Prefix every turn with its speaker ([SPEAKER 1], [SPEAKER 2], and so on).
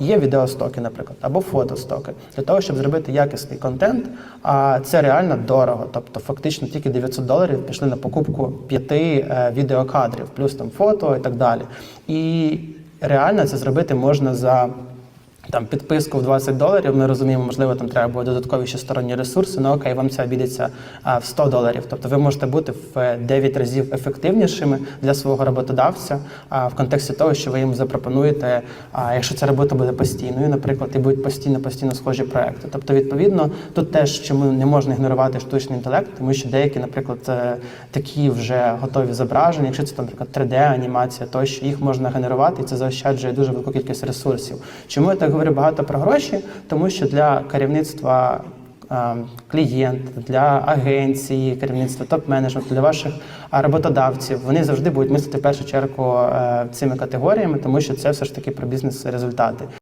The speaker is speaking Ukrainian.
[SPEAKER 1] Є відеостоки, наприклад, або фотостоки. Для того, щоб зробити якісний контент, а це реально дорого. Тобто, фактично тільки 900 доларів пішли на покупку п'яти е, відеокадрів, плюс там фото і так далі. І реально це зробити можна за там підписку в 20 доларів. Ми розуміємо, можливо, там треба буде додаткові ще сторонні ресурси. Ну окей, вам це обійдеться в 100 доларів. Тобто ви можете бути в е, 9 разів ефективнішими для свого роботодавця в контексті того, що ви їм запропонуєте, якщо ця робота буде постійною, наприклад, і будуть постійно постійно схожі проекти. Тобто, відповідно, тут теж чому не можна ігнорувати штучний інтелект, тому що деякі, наприклад, е, такі вже готові зображення, якщо це наприклад, 3D-анімація, тощо їх можна генерувати, і це заощаджує дуже велику кількість ресурсів. Чому я так говорю багато про гроші? Тому що для керівництва е, клієнт, для агенції, керівництва топ-менеджменту, для ваших роботодавців, вони завжди будуть мислити в першу чергу е, цими категоріями, тому що це все ж таки про бізнес-результати.